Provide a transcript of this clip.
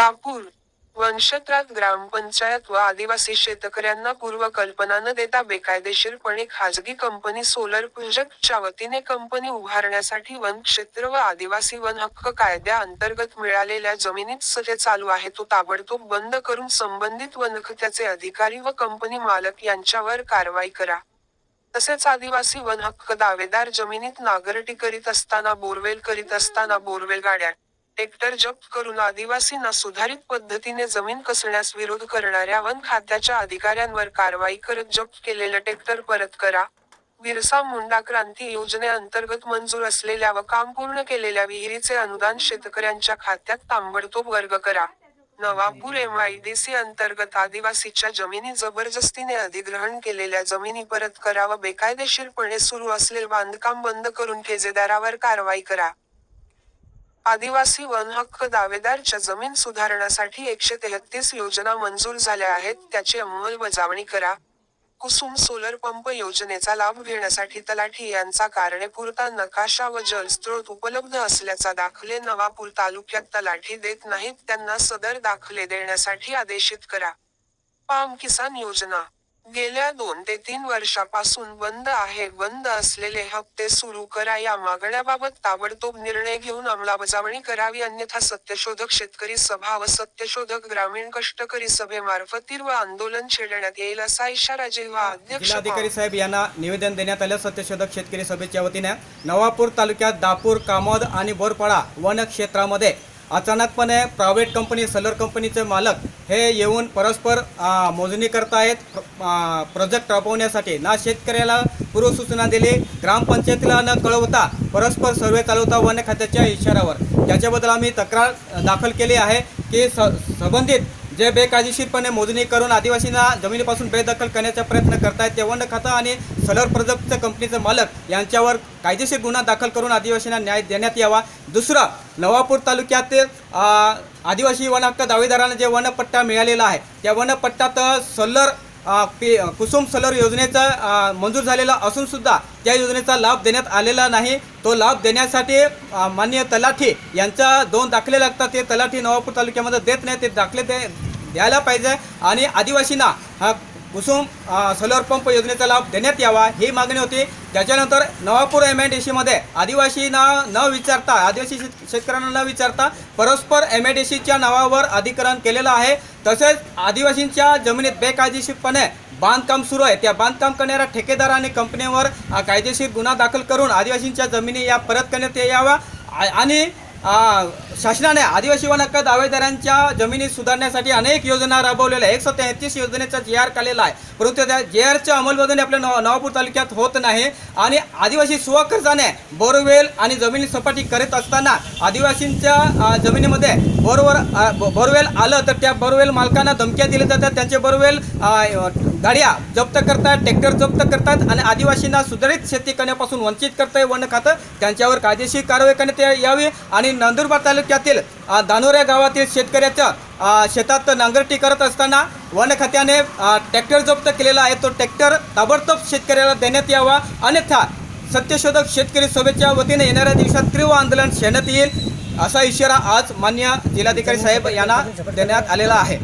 दापूर वंशत्रात ग्रामपंचायत व आदिवासी शेतकऱ्यांना पूर्वकल्पना न देता बेकायदेशीरपणे खाजगी कंपनी सोलर प्रोजेक्टच्या वतीने कंपनी उभारण्यासाठी वन क्षेत्र व आदिवासी वन हक्क कायद्या अंतर्गत मिळालेल्या जमिनीत सध्या चालू आहे. तो ताबडतोब बंद करून संबंधित वनखात्याचे अधिकारी व कंपनी मालक यांच्यावर कारवाई करा. तसेच आदिवासी वन हक्क दावेदार जमिनीत नागरटी करीत असताना बोरवेल करीत असताना बोरवेल गाड्या ट्रॅक्टर जप्त करून आदिवासींना सुधारित पद्धतीने जमीन कसण्यास विरोध करणाऱ्या वन खात्याच्या अधिकाऱ्यांवर कारवाई करत जप्त केलेलं ट्रॅक्टर परत करा. बिरसा मुंडा क्रांती योजनेअंतर्गत मंजूर असलेल्या व काम पूर्ण केलेल्या विहिरीचे अनुदान शेतकऱ्यांच्या खात्यात तांबडतोब वर्ग करा. नवापूर एमआयडीसी अंतर्गत आदिवासीच्या जमिनी जबरदस्तीने अधिग्रहण केलेल्या जमिनी परत करा व बेकायदेशीरपणे सुरू असलेले बांधकाम बंद करून ठेजेदारावर कारवाई करा. आदिवासी वन हक्क दावेदारच्या जमीन सुधारणासाठी एकशे तेहतीस योजना मंजूर झाल्या आहेत. त्याची अंमलबजावणी करा. कुसुम सोलर पंप योजनेचा लाभ घेण्यासाठी तलाठी यांचा कारणेपुरता नकाशा व जलस्रोत उपलब्ध असल्याचा दाखले नवापूर तालुक्यात तलाठी देत नाहीत. त्यांना सदर दाखले देण्यासाठी आदेशित करा. पाम किसान योजना गेल्या दोन ते तीन वर्षापासून बंद आहे. बंद असलेले हप्ते सुरू करा. या मागण्याबाबत ताबडतोब निर्णय घेऊन अंमलबजावणी करावी. अन्यथा सत्यशोधक शेतकरी सभा व सत्यशोधक ग्रामीण कष्टकरी सभेमार्फत तीव्र आंदोलन छेडण्यात येईल असा इशारा जिल्हा अध्यक्ष जिल्हाधिकारी साहेब यांना निवेदन देण्यात आलं. सत्यशोधक शेतकरी सभेच्या वतीने नवापूर तालुक्यात दापूर कामोद आणि बोरपाडा वन क्षेत्रामध्ये अचानकपणे प्रायव्हेट कंपनी सलर कंपनीचे मालक हे येऊन परस्पर मोजणी करतायत प्रोजेक्ट राबवण्यासाठी. ना शेतकऱ्याला पूर्वसूचना दिली ग्रामपंचायतीला न कळवता परस्पर सर्वे चालवता वन खात्याच्या इशाऱ्यावर. त्याच्याबद्दल आम्ही तक्रार दाखल केली आहे की स संबंधित जे बेकायदेशीरपणे मोजणी करून आदिवासींना जमिनीपासून बेदखल करण्याचा प्रयत्न करतायत ते वन खातं आणि सलर प्रोजेक्टच्या कंपनीचे मालक यांच्यावर कायदेशीर गुन्हा दाखल करून आदिवासींना न्याय देण्यात यावा. दुसरं नवापूर तालुक्यातील आदिवासी वनहक्क दावेदारांना जे वनपट्टा मिळालेला आहे त्या वनपट्ट्यात सलर पी कुसुम सलर योजनेचा मंजूर झालेला असूनसुद्धा त्या योजनेचा लाभ देण्यात आलेला नाही. तो लाभ देण्यासाठी माननीय तलाठी यांचा दोन दाखले लागतात. ते तलाठी नवापूर तालुक्यामध्ये देत नाही ते दाखले ते द्यायला पाहिजे आणि आदिवासींना हा कुसुम सोलर पंप योजनेचा लाभ देण्यात यावा ही मागणी होती. त्याच्यानंतर नवापूर एम आय डी सीमध्ये आदिवासींना न विचारता आदिवासी शेतकऱ्यांना न विचारता परस्पर एम आय डी सीच्या नावावर अधिकरण केलेलं आहे. तसेच आदिवासींच्या जमिनीत बेकायदेशीरपणे बांधकाम सुरू आहे. त्या बांधकाम करणाऱ्या ठेकेदार आणि कंपनीवर कायदेशीर गुन्हा दाखल करून आदिवासींच्या जमिनी या परत करण्यात यावा. आणि शासनाने आदिवासी वन हक्क दावेदारांच्या जमिनी सुधारण्यासाठी अनेक योजना राबवलेल्या आहेत. एकशे तेहतीस योजनेचा जे आर काढलेला आहे. परंतु त्या जे आरच्या अंमलबजावणी आपल्या नव नवापूर तालुक्यात होत नाही आणि आदिवासी स्वखर्चाने बोरवेल आणि जमिनी सपाटी करत असताना आदिवासींच्या जमिनीमध्ये बोरवर बोरवेल आलं तर त्या बोरवेल मालकांना धमक्या दिल्या जातात. त्यांचे बोरवेल गाड्या जप्त करतात ट्रॅक्टर जप्त करतात आणि आदिवासींना सुधारित शेती करण्यापासून वंचित करतंय वन खातं. त्यांच्यावर कायदेशीर कारवाई करण्यात यावी आणि नंदुरबार तालुक्यातील दानोऱ्या गावातील शेतकऱ्याचं शेतात नांगरटी करत असताना वन खात्याने ट्रॅक्टर जप्त केलेला आहे. तो ट्रॅक्टर ताबडतोब शेतकऱ्याला देण्यात यावा. अन्यथा सत्यशोधक शेतकरी सभेच्या वतीने येणाऱ्या दिवसात तीव्र आंदोलन शेण्यात येईल असा इशारा आज मान्य जिल्हाधिकारी साहेब यांना देण्यात आलेला आहे.